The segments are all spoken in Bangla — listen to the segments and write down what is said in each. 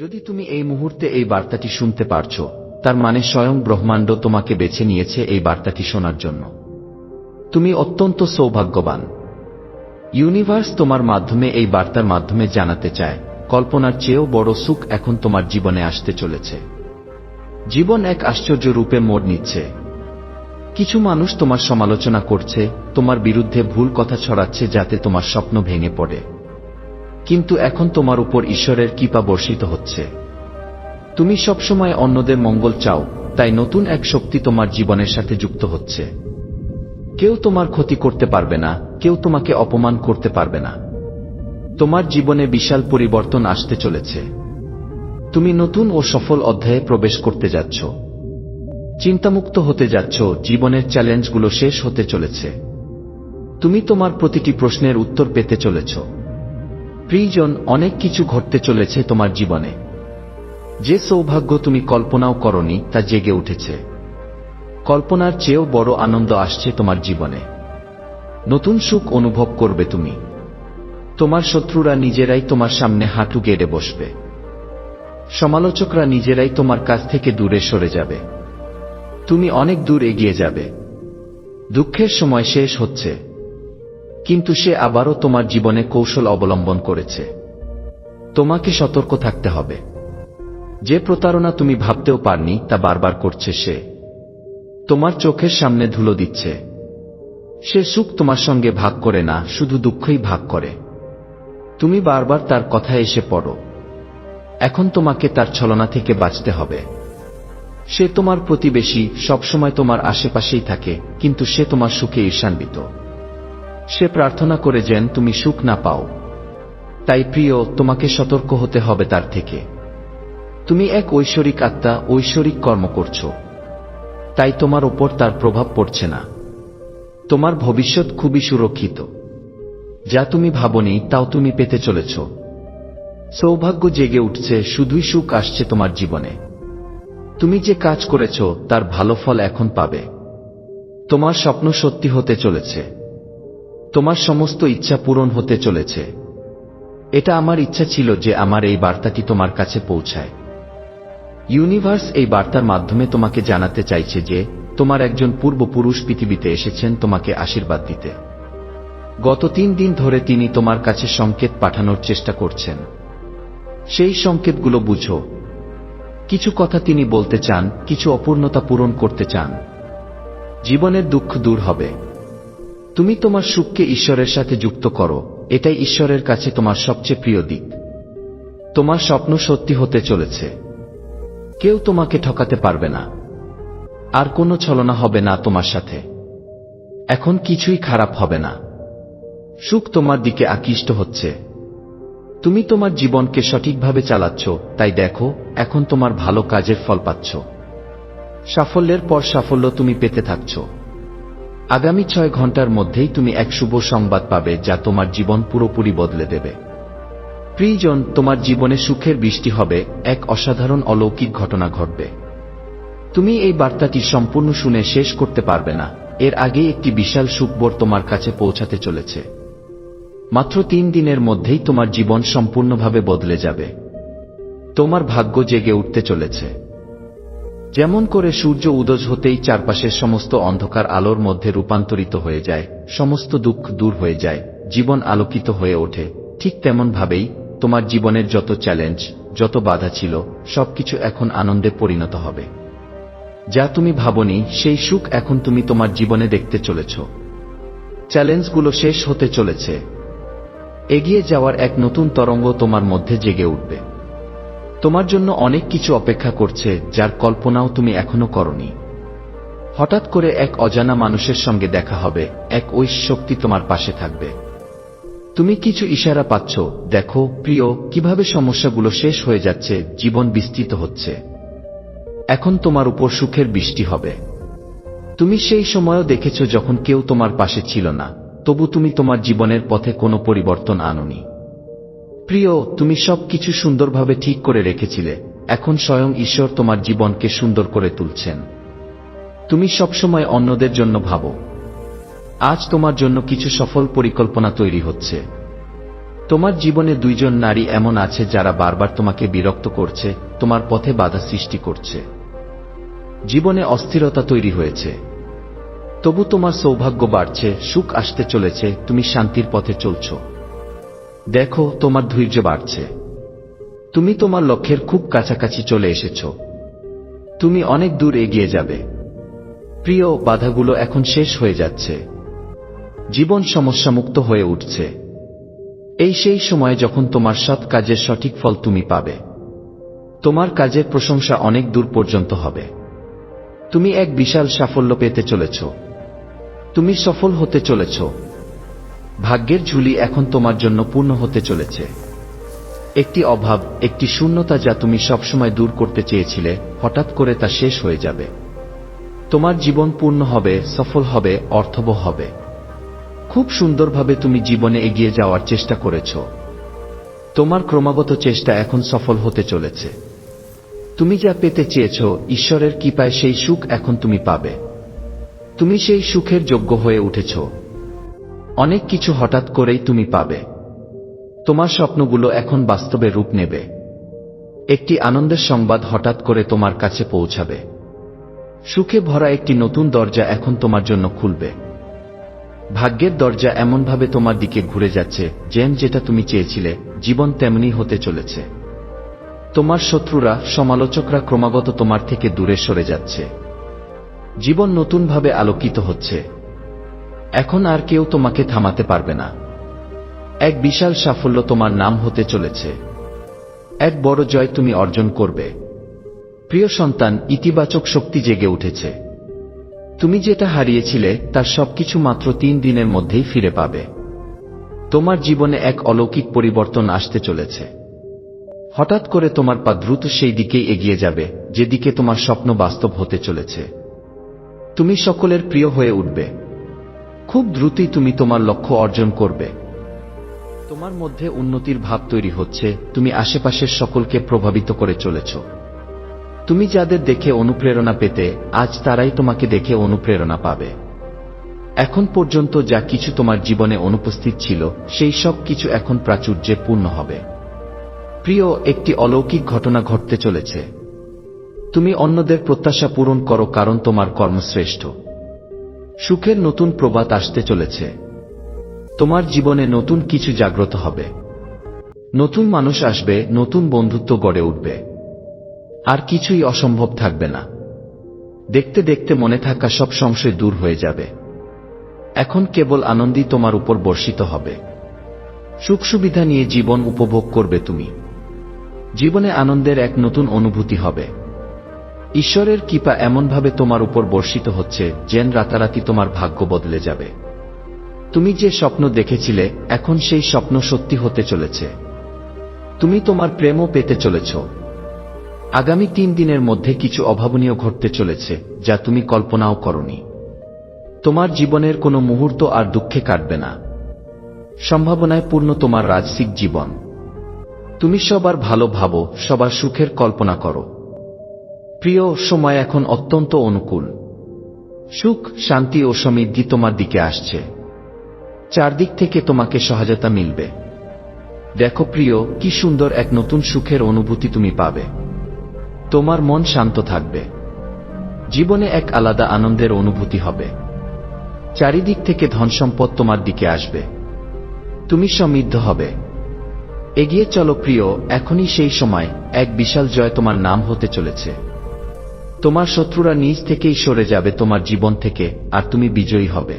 যদি তুমি এই মুহূর্তে এই বার্তাটি শুনতে পারছ, তার মানে স্বয়ং ব্রহ্মাণ্ড তোমাকে বেছে নিয়েছে এই বার্তাটি শোনার জন্য। তুমি অত্যন্ত সৌভাগ্যবান। ইউনিভার্স তোমার মাধ্যমে এই বার্তার মাধ্যমে জানাতে চায়, কল্পনার চেয়েও বড় সুখ এখন তোমার জীবনে আসতে চলেছে। জীবন এক আশ্চর্য রূপে মোড় নিচ্ছে। কিছু মানুষ তোমার সমালোচনা করছে, তোমার বিরুদ্ধে ভুল কথা ছড়াচ্ছে যাতে তোমার স্বপ্ন ভেঙে পড়ে। কিন্তু এখন তোমার উপর ঈশ্বরের কৃপা বর্ষিত হচ্ছে। তুমি সবসময় অন্যদের মঙ্গল চাও, তাই নতুন এক শক্তি তোমার জীবনের সাথে যুক্ত হচ্ছে। কেউ তোমার ক্ষতি করতে পারবে না, কেউ তোমাকে অপমান করতে পারবে না। তোমার জীবনে বিশাল পরিবর্তন আসতে চলেছে। তুমি নতুন ও সফল অধ্যায়ে প্রবেশ করতে যাচ্ছ। চিন্তামুক্ত হতে যাচ্ছ, জীবনের চ্যালেঞ্জগুলো শেষ হতে চলেছে। তুমি তোমার প্রতিটি প্রশ্নের উত্তর পেতে চলেছ। প্রিয়জন অনেক কিছু ঘটতে চলেছে তোমার জীবনে। যে সৌভাগ্য তুমি কল্পনাও করনি, তা জেগে উঠেছে। কল্পনার চেয়েও বড় আনন্দ আসছে তোমার জীবনে। নতুন সুখ অনুভব করবে তুমি। তোমার শত্রুরা নিজেরাই তোমার সামনে হাঁটু গেড়ে বসবে। সমালোচকরা নিজেরাই তোমার কাছ থেকে দূরে সরে যাবে। তুমি অনেক দূর এগিয়ে যাবে। দুঃখের সময় শেষ হচ্ছে। কিন্তু সে আবারও তোমার জীবনে কৌশল অবলম্বন করেছে। তোমাকে সতর্ক থাকতে হবে। যে প্রতারণা তুমি ভাবতেও পারনি, তা বারবার করছে সে। তোমার চোখের সামনে ধুলো দিচ্ছে। সে সুখ তোমার সঙ্গে ভাগ করে না, শুধু দুঃখই ভাগ করে। তুমি বারবার তার কথায় এসে পড়ো। এখন তোমাকে তার ছলনা থেকে বাঁচতে হবে। সে তোমার প্রতিবেশী, সবসময় তোমার আশেপাশেই থাকে, কিন্তু সে তোমার সুখে ঈর্ষান্বিত। সে প্রার্থনা করে যেন তুমি সুখ না পাও। তাই প্রিয়, তোমাকে সতর্ক হতে হবে তার থেকে। তুমি এক ঐশ্বরিক আত্মা, ঐশ্বরিক কর্ম করছ। তাই তোমার ওপর তার প্রভাব পড়ছে না। তোমার ভবিষ্যৎ খুবই সুরক্ষিত। যা তুমি ভাবনি, তাও তুমি পেতে চলেছ। সৌভাগ্য জেগে উঠছে, শুধুই সুখ আসছে তোমার জীবনে। তুমি যে কাজ করেছ, তার ভালো ফল এখন পাবে। তোমার স্বপ্ন সত্যি হতে চলেছে। তোমার সমস্ত ইচ্ছা পূরণ হতে চলেছে। এটা আমার ইচ্ছা ছিল যে আমার এই বার্তাটি তোমার কাছে পৌঁছায়। ইউনিভার্স এই বার্তার মাধ্যমে তোমাকে জানাতে চাইছে যে, তোমার একজন পূর্বপুরুষ পৃথিবীতে এসেছেন তোমাকে আশীর্বাদ দিতে। গত তিন দিন ধরে তিনি তোমার কাছে সংকেত পাঠানোর চেষ্টা করছেন। সেই সংকেতগুলো বুঝো। কিছু কথা তিনি বলতে চান, কিছু অপূর্ণতা পূরণ করতে চান। জীবনের দুঃখ দূর হবে। তুমি তোমার সুখকে ঈশ্বরের সাথে যুক্ত করো, এটাই ঈশ্বরের কাছে তোমার সবচেয়ে প্রিয় দিক। তোমার স্বপ্ন সত্যি হতে চলেছে। কেউ তোমাকে ঠকাতে পারবে না। আর কোনো ছলনা হবে না তোমার সাথে। এখন কিছুই খারাপ হবে না। সুখ তোমার দিকে আকৃষ্ট হচ্ছে। তুমি তোমার জীবনকে সঠিকভাবে চালাচ্ছ, তাই দেখো, এখন তোমার ভালো কাজের ফল পাচ্ছ। সাফল্যের পর সাফল্য তুমি পেতে থাকছ। আগামী ছয় ঘণ্টার মধ্যেই তুমি এক শুভ সংবাদ পাবে যা তোমার জীবন পুরোপুরি বদলে দেবে। প্রিয়জন, তোমার জীবনে সুখের বৃষ্টি হবে, এক অসাধারণ অলৌকিক ঘটনা ঘটবে। তুমি এই বার্তাটি সম্পূর্ণ শুনে শেষ করতে পারবে না। এর আগেই একটি বিশাল সুখবর তোমার কাছে পৌঁছাতে চলেছে। মাত্র তিন দিনের মধ্যেই তোমার জীবন সম্পূর্ণভাবে বদলে যাবে। তোমার ভাগ্য জেগে উঠতে চলেছে। যেমন করে সূর্য উদজ হতেই চারপাশের সমস্ত অন্ধকার আলোর মধ্যে রূপান্তরিত হয়ে যায়, সমস্ত দুঃখ দূর হয়ে যায়, জীবন আলোকিত হয়ে ওঠে। ঠিক তেমনভাবেই তোমার জীবনের যত চ্যালেঞ্জ যত বাধা ছিল, সবকিছু এখন আনন্দে পরিণত হবে। যা তুমি ভাবনি, সেই সুখ এখন তুমি তোমার জীবনে দেখতে চলেছ। চ্যালেঞ্জগুলো শেষ হতে চলেছে। এগিয়ে যাওয়ার এক নতুন তরঙ্গ তোমার মধ্যে জেগে উঠবে। তোমার জন্য অনেক কিছু অপেক্ষা করছে, যার কল্পনাও তুমি এখনও করনি। হঠাৎ করে এক অজানা মানুষের সঙ্গে দেখা হবে, এক ঐশ শক্তি তোমার পাশে থাকবে। তুমি কিছু ইশারা পাচ্ছ, দেখো, প্রিয়, কীভাবে সমস্যাগুলো শেষ হয়ে যাচ্ছে, জীবন বিস্তৃত হচ্ছে। এখন তোমার উপর সুখের বৃষ্টি হবে। তুমি সেই সময়ও দেখেছ যখন কেউ তোমার পাশে ছিল না, তবু তুমি তোমার জীবনের পথে কোনো পরিবর্তন আনোনি। প্রিয়, তুমি সব কিছু সুন্দরভাবে ঠিক করে রেখেছিলে। এখন স্বয়ং ঈশ্বর তোমার জীবনকে সুন্দর করে তুলছেন। তুমি সবসময় অন্যদের জন্য ভাবো। আজ তোমার জন্য কিছু সফল পরিকল্পনা তৈরি হচ্ছে। তোমার জীবনে দুইজন নারী এমন আছে যারা বারবার তোমাকে বিরক্ত করছে, তোমার পথে বাধা সৃষ্টি করছে। জীবনে অস্থিরতা তৈরি হয়েছে। তবু তোমার সৌভাগ্য বাড়ছে, সুখ আসতে চলেছে, তুমি শান্তির পথে চলছ। দেখো, তোমার ধৈর্য বাড়ছে। তুমি তোমার লক্ষ্যের খুব কাছাকাছি চলে এসেছ। তুমি অনেক দূর এগিয়ে যাবে। প্রিয়, বাধাগুলো এখন শেষ হয়ে যাচ্ছে। জীবন সমস্যামুক্ত হয়ে উঠছে। এই সেই সময় যখন তোমার সৎ কাজের সঠিক ফল তুমি পাবে। তোমার কাজের প্রশংসা অনেক দূর পর্যন্ত হবে। তুমি এক বিশাল সাফল্য পেতে চলেছ। তুমি সফল হতে চলেছ। ভাগ্যের ঝুলি এখন তোমার জন্য পূর্ণ হতে চলেছে। একটি অভাব, একটি শূন্যতা যা তুমি সবসময় দূর করতে চেয়েছিলে, হঠাৎ করে তা শেষ হয়ে যাবে। তোমার জীবন পূর্ণ হবে, সফল হবে, অর্থবহ হবে। খুব সুন্দরভাবে তুমি জীবনে এগিয়ে যাওয়ার চেষ্টা করেছ। তোমার ক্রমাগত চেষ্টা এখন সফল হতে চলেছে। তুমি যা পেতে চেয়েছ, ঈশ্বরের কৃপায় সেই সুখ এখন তুমি পাবে। তুমি সেই সুখের যোগ্য হয়ে উঠেছ। অনেক কিছু হঠাৎ করেই তুমি পাবে। তোমার স্বপ্নগুলো এখন বাস্তবে রূপ নেবে। একটি আনন্দের সংবাদ হঠাৎ করে তোমার কাছে পৌঁছাবে। সুখে ভরা একটি নতুন দরজা এখন তোমার জন্য খুলবে। ভাগ্যের দরজা এমনভাবে তোমার দিকে ঘুরে যাচ্ছে, যেন যেটা তুমি চেয়েছিলে, জীবন তেমনি হতে চলেছে। তোমার শত্রুরা, সমালোচকরা ক্রমাগত তোমার থেকে দূরে সরে যাচ্ছে। জীবন নতুনভাবে আলোকিত হচ্ছে। এখন আর কেউ তোমাকে থামাতে পারবে না। এক বিশাল সাফল্য তোমার নাম হতে চলেছে। এক বড় জয় তুমি অর্জন করবে। প্রিয় সন্তান, ইতিবাচক শক্তি জেগে উঠেছে। তুমি যেটা হারিয়েছিলে, তার সবকিছু মাত্র তিন দিনের মধ্যেই ফিরে পাবে। তোমার জীবনে এক অলৌকিক পরিবর্তন আসতে চলেছে। হঠাৎ করে তোমার পা দ্রুত সেই দিকেই এগিয়ে যাবে, যেদিকে তোমার স্বপ্ন বাস্তব হতে চলেছে। তুমি সকলের প্রিয় হয়ে উঠবে। খুব দ্রুতই তুমি তোমার লক্ষ্য অর্জন করবে। তোমার মধ্যে উন্নতির ভাব তৈরি হচ্ছে, তুমি আশেপাশের সকলকে প্রভাবিত করে চলেছ। তুমি যাদের দেখে অনুপ্রেরণা পেতে, আজ তারাই তোমাকে দেখে অনুপ্রেরণা পাবে। এখন পর্যন্ত যা কিছু তোমার জীবনে অনুপস্থিত ছিল, সেই সব কিছু এখন প্রাচুর্যে পূর্ণ হবে। প্রিয়, একটি অলৌকিক ঘটনা ঘটতে চলেছে। তুমি অন্যদের প্রত্যাশা পূরণ করো কারণ তোমার কর্মশ্রেষ্ঠ। সুখের নতুন প্রবাদ আসতে চলেছে। তোমার জীবনে নতুন কিছু জাগ্রত হবে। নতুন মানুষ আসবে, নতুন বন্ধুত্ব গড়ে উঠবে। আর কিছুই অসম্ভব থাকবে না। দেখতে দেখতে মনে থাকা সব সংশয় দূর হয়ে যাবে। এখন কেবল আনন্দই তোমার উপর বর্ষিত হবে। সুখ সুবিধা নিয়ে জীবন উপভোগ করবে তুমি। জীবনে আনন্দের এক নতুন অনুভূতি হবে। ঈশ্বরের কৃপা এমনভাবে তোমার উপর বর্ষিত হচ্ছে, যেন রাতারাতি তোমার ভাগ্য বদলে যাবে। তুমি যে স্বপ্ন দেখেছিলে, এখন সেই স্বপ্ন সত্যি হতে চলেছে। তুমি তোমার প্রেমও পেতে চলেছ। আগামী তিন দিনের মধ্যে কিছু অভাবনীয় ঘটতে চলেছে, যা তুমি কল্পনাও করনি। তোমার জীবনের কোনো মুহূর্ত আর দুঃখে কাটবে না। সম্ভাবনায় পূর্ণ তোমার রাজসিক জীবন। তুমি সবার ভালো ভাবো, সবার সুখের কল্পনা করো। প্রিয় সময় এখন অত্যন্ত অনুকূল। সুখ, শান্তি ও সমৃদ্ধি তোমার দিকে আসছে। চারদিক থেকে তোমাকে সহায়তা মিলবে। দেখো প্রিয়, কি সুন্দর এক নতুন সুখের অনুভূতি তুমি পাবে। তোমার মন শান্ত থাকবে। জীবনে এক আলাদা আনন্দের অনুভূতি হবে। চারিদিক থেকে ধনসম্পদ তোমার দিকে আসবে। তুমি সমৃদ্ধ হবে। এগিয়ে চলো প্রিয়, এখনই সেই সময়, এক বিশাল জয় তোমার নাম হতে চলেছে। তোমার শত্রুরা নিজ থেকেই সরে যাবে তোমার জীবন থেকে, আর তুমি বিজয়ী হবে।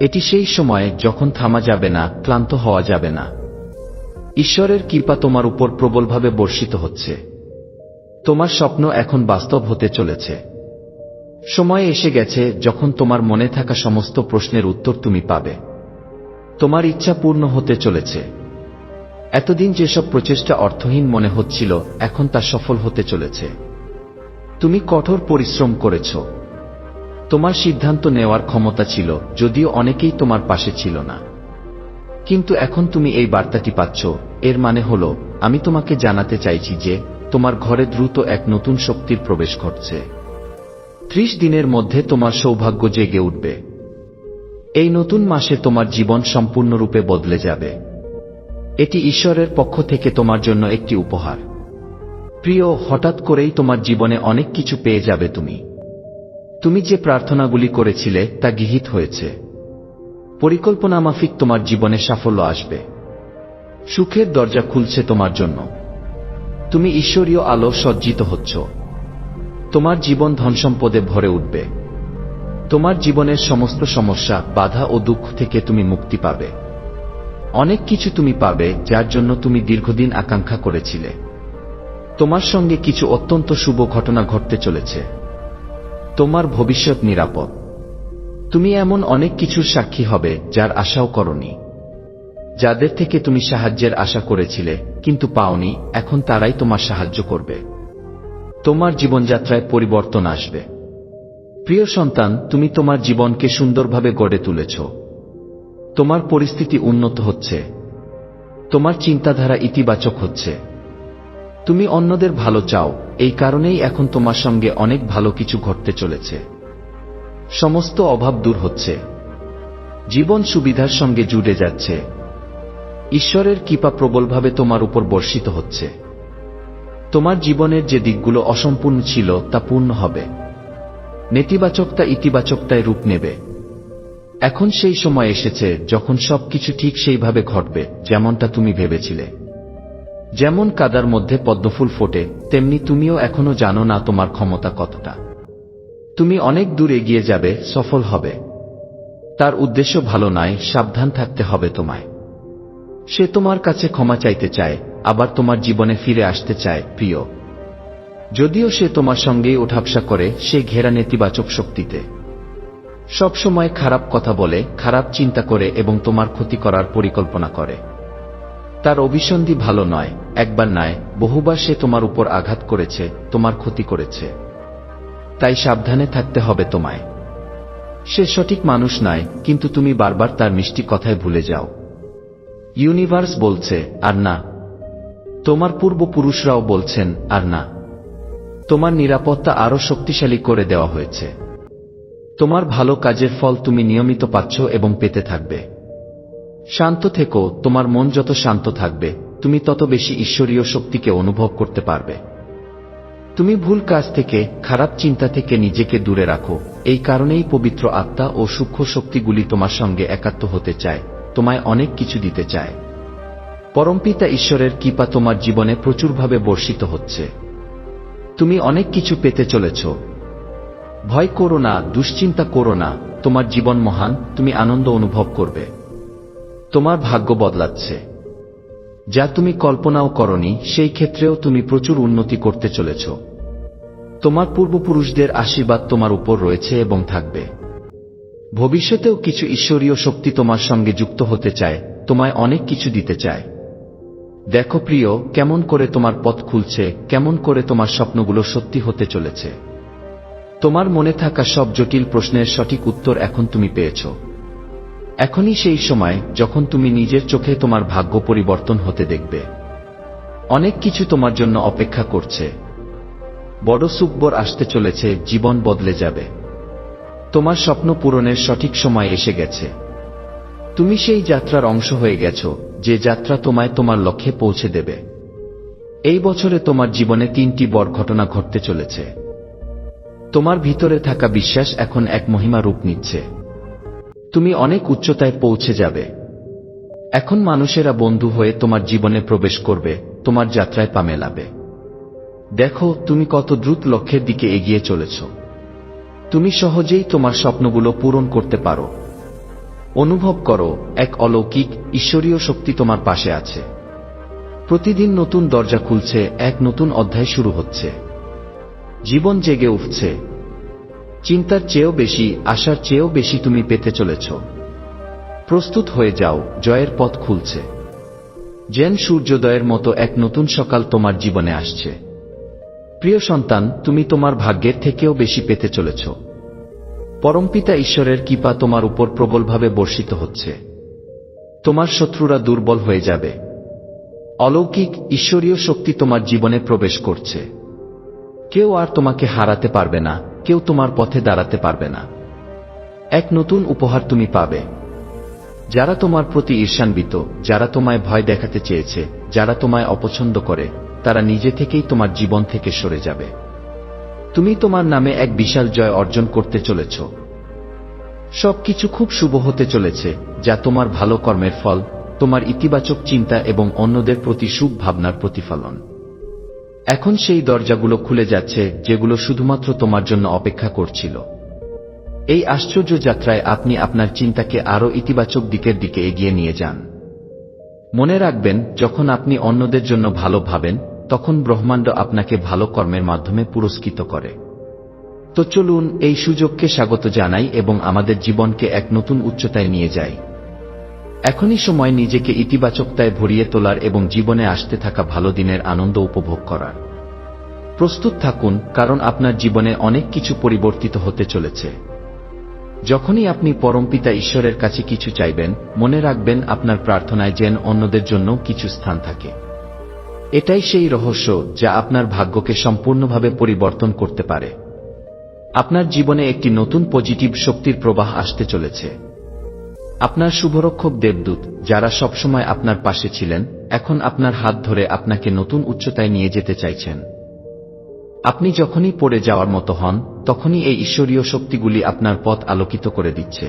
এটি সেই সময়ে যখন থামা যাবে না, ক্লান্ত হওয়া যাবে না। ঈশ্বরের কৃপা তোমার উপর প্রবলভাবে বর্ষিত হচ্ছে। তোমার স্বপ্ন এখন বাস্তব হতে চলেছে। সময় এসে গেছে যখন তোমার মনে থাকা সমস্ত প্রশ্নের উত্তর তুমি পাবে। তোমার ইচ্ছা পূর্ণ হতে চলেছে। এতদিন যেসব প্রচেষ্টা অর্থহীন মনে হচ্ছিল, এখন তা সফল হতে চলেছে। তুমি কঠোর পরিশ্রম করেছ। তোমার সিদ্ধান্ত নেওয়ার ক্ষমতা ছিল, যদিও অনেকেই তোমার পাশে ছিল না। কিন্তু এখন তুমি এই বার্তাটি পাচ্ছ, এর মানে হল, আমি তোমাকে জানাতে চাইছি যে, তোমার ঘরে দ্রুত এক নতুন শক্তির প্রবেশ ঘটছে। ত্রিশ দিনের মধ্যে তোমার সৌভাগ্য জেগে উঠবে। এই নতুন মাসে তোমার জীবন সম্পূর্ণরূপে বদলে যাবে। এটি ঈশ্বরের পক্ষ থেকে তোমার জন্য একটি উপহার। প্রিয়, হঠাৎ করেই তোমার জীবনে অনেক কিছু পেয়ে যাবে তুমি। তুমি যে প্রার্থনাগুলি করেছিলে, তা গৃহীত হয়েছে। পরিকল্পনা মাফিক তোমার জীবনে সাফল্য আসবে। সুখের দরজা খুলছে তোমার জন্য। তুমি ঈশ্বরীয় আলো সজ্জিত হচ্ছ। তোমার জীবন ধনসম্পদে ভরে উঠবে। তোমার জীবনের সমস্ত সমস্যা, বাধা ও দুঃখ থেকে তুমি মুক্তি পাবে। অনেক কিছু তুমি পাবে, যার জন্য তুমি দীর্ঘদিন আকাঙ্ক্ষা করেছিলে। তোমার সঙ্গে কিছু অত্যন্ত শুভ ঘটনা ঘটতে চলেছে। তোমার ভবিষ্যৎ নিরাপদ। তুমি এমন অনেক কিছুর সাক্ষী হবে যার আশাও করনি। যাদের থেকে তুমি সাহায্যের আশা করেছিলে, কিন্তু পাওনি, এখন তারাই তোমার সাহায্য করবে। তোমার জীবনযাত্রায় পরিবর্তন আসবে। প্রিয় সন্তান, তুমি তোমার জীবনকে সুন্দরভাবে গড়ে তুলেছ। তোমার পরিস্থিতি উন্নত হচ্ছে। তোমার চিন্তাধারা ইতিবাচক হচ্ছে। তুমি অন্যদের ভালো চাও, এই কারণেই এখন তোমার সঙ্গে অনেক ভালো কিছু ঘটতে চলেছে। সমস্ত অভাব দূর হচ্ছে। জীবন সুবিধার সঙ্গে জুড়ে যাচ্ছে। ঈশ্বরের কৃপা প্রবলভাবে তোমার উপর বর্ষিত হচ্ছে। তোমার জীবনের যে দিকগুলো অসম্পূর্ণ ছিল, তা পূর্ণ হবে। নেতিবাচকতা ইতিবাচকতায় রূপ নেবে। এখন সেই সময় এসেছে, যখন সবকিছু ঠিক সেইভাবে ঘটবে, যেমনটা তুমি ভেবেছিলে। যেমন কাদার মধ্যে পদ্মফুল ফোটে, তেমনি তুমিও এখনও জানো না তোমার ক্ষমতা কতটা। তুমি অনেক দূর এগিয়ে যাবে, সফল হবে। তার উদ্দেশ্য ভালো নয়, সাবধান থাকতে হবে তোমায়। সে তোমার কাছে ক্ষমা চাইতে চায়, আবার তোমার জীবনে ফিরে আসতে চায়, প্রিয়। যদিও সে তোমার সঙ্গেই ওঠাপসা করে, সে ঘেরা নেতিবাচক শক্তিতে। সবসময় খারাপ কথা বলে, খারাপ চিন্তা করে এবং তোমার ক্ষতি করার পরিকল্পনা করে। তার অভিসন্ধি ভালো নয় একবার নয়, বহুবার সে তোমার উপর আঘাত করেছে, তোমার ক্ষতি করেছে। তাই সাবধানে থাকতে হবে তোমায়। সে সঠিক মানুষ নয়, কিন্তু তুমি বারবার তার মিষ্টি কথায় ভুলে যাও। ইউনিভার্স বলছে, আর না। তোমার পূর্বপুরুষরাও বলছেন, আর না। তোমার নিরাপত্তা আরও শক্তিশালী করে দেওয়া হয়েছে। তোমার ভালো কাজের ফল তুমি নিয়মিত পাচ্ছ এবং পেতে থাকবে। শান্ত থেকো, তোমার মন যত শান্ত থাকবে। তুমি তত বেশি ঈশ্বরীয় শক্তিকে অনুভব করতে পারবে। তুমি ভুল কাজ থেকে, খারাপ চিন্তা থেকে নিজেকে দূরে রাখো। এই কারণেই পবিত্র আত্মা ও সূক্ষ্ম শক্তিগুলি তোমার সঙ্গে একাত্ম হতে চায়, তোমায় অনেক কিছু দিতে চায়। পরমপিতা ঈশ্বরের কৃপা তোমার জীবনে প্রচুরভাবে বর্ষিত হচ্ছে। তুমি অনেক কিছু পেতে চলেছ। ভয় করো না, দুশ্চিন্তা করো না, তোমার জীবন মহান, তুমি আনন্দ অনুভব করবে। তোমার ভাগ্য বদলাচ্ছে। যা তুমি কল্পনাও করনি, সেই ক্ষেত্রেও তুমি প্রচুর উন্নতি করতে চলেছ। তোমার পূর্বপুরুষদের আশীর্বাদ তোমার উপর রয়েছে এবং থাকবে। ভবিষ্যতেও কিছু ঈশ্বরীয় শক্তি তোমার সঙ্গে যুক্ত হতে চায়, তোমায় অনেক কিছু দিতে চায়। দেখো প্রিয়, কেমন করে তোমার পথ খুলছে, কেমন করে তোমার স্বপ্নগুলো সত্যি হতে চলেছে। তোমার মনে থাকা সব জটিল প্রশ্নের সঠিক উত্তর এখন তুমি পেয়েছ। এখনই সেই সময় যখন তুমি নিজের চোখে তোমার ভাগ্য পরিবর্তন হতে দেখবে। অনেক কিছু তোমার জন্য অপেক্ষা করছে। বড় সুকবর আসতে চলেছে, জীবন বদলে যাবে। তোমার স্বপ্ন পূরণের সঠিক সময় এসে গেছে। তুমি সেই যাত্রার অংশ হয়ে গেছ, যে যাত্রা তোমায় তোমার লক্ষ্যে পৌঁছে দেবে। এই বছরে তোমার জীবনে তিনটি বড় ঘটনা ঘটতে চলেছে। তোমার ভিতরে থাকা বিশ্বাস এখন এক মহিমা রূপ নিচ্ছে। তুমি অনেক উচ্চতায় পৌঁছে যাবে। এখন মানুষেরা বন্ধু হয়ে তোমার জীবনে প্রবেশ করবে, তোমার যাত্রায় পা মেলাবে। দেখো, তুমি কত দ্রুত লক্ষ্যের দিকে এগিয়ে চলেছ। তুমি সহজেই তোমার স্বপ্নগুলো পূরণ করতে পারো। অনুভব করো, এক অলৌকিক, ঈশ্বরীয় শক্তি তোমার পাশে আছে। প্রতিদিন নতুন দরজা খুলছে, এক নতুন অধ্যায় শুরু হচ্ছে। জীবন জেগে উঠছে চিন্তার চেয়েও বেশি, আশার চেয়েও বেশি তুমি পেতে চলেছ। প্রস্তুত হয়ে যাও, জয়ের পথ খুলছে। যেন সূর্যোদয়ের মতো এক নতুন সকাল তোমার জীবনে আসছে। প্রিয় সন্তান, তুমি তোমার ভাগ্যের থেকেও বেশি পেতে চলেছ। পরমপিতা ঈশ্বরের কৃপা তোমার উপর প্রবলভাবে বর্ষিত হচ্ছে। তোমার শত্রুরা দুর্বল হয়ে যাবে। অলৌকিক, ঈশ্বরীয় শক্তি তোমার জীবনে প্রবেশ করছে। কেউ আর তোমাকে হারাতে পারবে না, কেউ তোমার পথে দাঁড়াতে পারবে না। এক নতুন উপহার তুমি পাবে। যারা তোমার প্রতি ঈর্ষান্বিত, যারা তোমায় ভয় দেখাতে চেয়েছে, যারা তোমায় অপছন্দ করে, তারা নিজে থেকেই তোমার জীবন থেকে সরে যাবে। তুমি তোমার নামে এক বিশাল জয় অর্জন করতে চলেছ। সবকিছু খুব শুভ হতে চলেছে, যা তোমার ভালো কর্মের ফল, তোমার ইতিবাচক চিন্তা এবং অন্যদের প্রতি সুখ ভাবনার প্রতিফলন। এখন সেই দরজাগুলো খুলে যাচ্ছে, যেগুলো শুধুমাত্র তোমার জন্য অপেক্ষা করছিল। এই আশ্চর্য যাত্রায় আপনি আপনার চিন্তাকে আরও ইতিবাচক দিকের দিকে এগিয়ে নিয়ে যান। মনে রাখবেন, যখন আপনি অন্যদের জন্য ভালো ভাবেন, তখন ব্রহ্মাণ্ড আপনাকে ভালো কর্মের মাধ্যমে পুরস্কৃত করে। তো চলুন, এই সুযোগকে স্বাগত জানাই এবং আমাদের জীবনকে এক নতুন উচ্চতায় নিয়ে যাই। এখনই সময় নিজেকে ইতিবাচকতায় ভরিয়ে তোলার এবং জীবনে আসতে থাকা ভালো দিনের আনন্দ উপভোগ করার। প্রস্তুত থাকুন, কারণ আপনার জীবনে অনেক কিছু পরিবর্তিত হতে চলেছে। যখনই আপনি পরমপিতা ঈশ্বরের কাছে কিছু চাইবেন, মনে রাখবেন আপনার প্রার্থনায় যেন অন্যদের জন্য কিছু স্থান থাকে। এটাই সেই রহস্য যা আপনার ভাগ্যকে সম্পূর্ণভাবে পরিবর্তন করতে পারে। আপনার জীবনে একটি নতুন পজিটিভ শক্তির প্রবাহ আসতে চলেছে। আপনার শুভরক্ষক দেবদূত, যারা সবসময় আপনার পাশে ছিলেন, এখন আপনার হাত ধরে আপনাকে নতুন উচ্চতায় নিয়ে যেতে চাইছেন। আপনি যখনই পড়ে যাওয়ার মতো হন, তখনই এই ঈশ্বরীয় শক্তিগুলি আপনার পথ আলোকিত করে দিচ্ছে।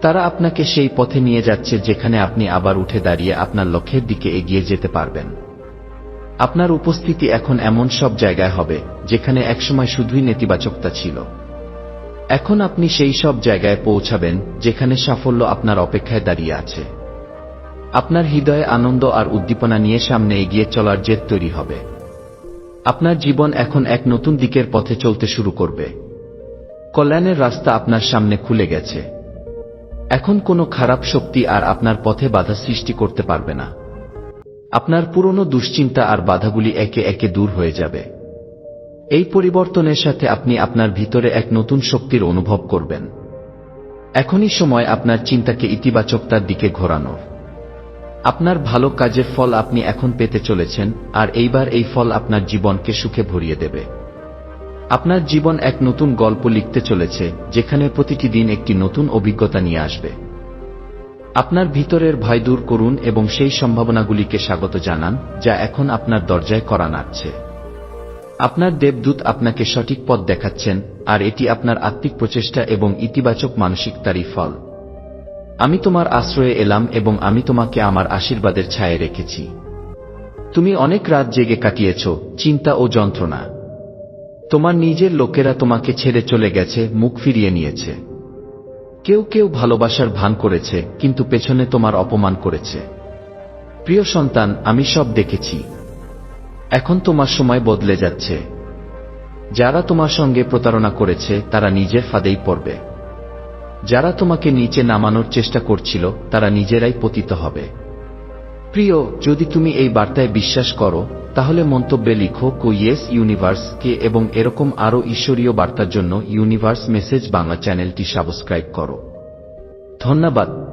তারা আপনাকে সেই পথে নিয়ে যাচ্ছে যেখানে আপনি আবার উঠে দাঁড়িয়ে আপনার লক্ষ্যের দিকে এগিয়ে যেতে পারবেন। আপনার উপস্থিতি এখন এমন সব জায়গায় হবে, যেখানে একসময় শুধুই নেতিবাচকতা ছিল। এখন আপনি সেই সব জায়গায় পৌঁছাবেন, যেখানে সাফল্য আপনার অপেক্ষায় দাঁড়িয়ে আছে। আপনার হৃদয়ে আনন্দ আর উদ্দীপনা নিয়ে সামনে এগিয়ে চলার জেদ তৈরি হবে। আপনার জীবন এখন এক নতুন দিকের পথে চলতে শুরু করবে। কল্যাণের রাস্তা আপনার সামনে খুলে গেছে। এখন কোনো খারাপ শক্তি আর আপনার পথে বাধা সৃষ্টি করতে পারবে না। আপনার পুরনো দুশ্চিন্তা আর বাধাগুলি একে একে দূর হয়ে যাবে। এই পরিবর্তনের সাথে আপনি আপনার ভিতরে এক নতুন শক্তির অনুভব করবেন। এখনই সময় আপনার চিন্তাকে ইতিবাচকতার দিকে ঘোরানোর। আপনার ভালো কাজের ফল আপনি এখন পেতে চলেছেন, আর এইবার এই ফল আপনার জীবনকে সুখে ভরিয়ে দেবে। আপনার জীবন এক নতুন গল্প লিখতে চলেছে, যেখানে প্রতিটি দিন একটি নতুন অভিজ্ঞতা নিয়ে আসবে। আপনার ভিতরের ভয় দূর করুন এবং সেই সম্ভাবনাগুলিকে স্বাগত জানান, যা এখন আপনার দরজায় করা নাড়ছে আপনার দেবদূত আপনাকে সঠিক পথ দেখাচ্ছেন, আর এটি আপনার আত্মিক প্রচেষ্টা এবং ইতিবাচক মানসিকতারই ফল। আমি তোমার আশ্রয়ে এলাম এবং আমি তোমাকে আমার আশীর্বাদের ছায়ে রেখেছি। তুমি অনেক রাত জেগে কাটিয়েছ, চিন্তা ও যন্ত্রণা। তোমার নিজের লোকেরা তোমাকে ছেড়ে চলে গেছে, মুখ ফিরিয়ে নিয়েছে। কেউ কেউ ভালোবাসার ভান করেছে, কিন্তু পেছনে তোমার অপমান করেছে। প্রিয় সন্তান, আমি সব দেখেছি। এখন তোমার সময় বদলে যাচ্ছে। যারা তোমার সঙ্গে প্রতারণা করেছে, তারা নিজের ফাঁদেই পড়বে। যারা তোমাকে নিচে নামানোর চেষ্টা করছিল, তারা নিজেরাই পতিত হবে। প্রিয়, যদি তুমি এই বার্তায় বিশ্বাস করো, তাহলে মন্তব্যে লিখো কো ইয়েস এবং এরকম আরও ঈশ্বরীয় বার্তার জন্য ইউনিভার্স মেসেজ বাংলা চ্যানেলটি সাবস্ক্রাইব করো। ধন্যবাদ।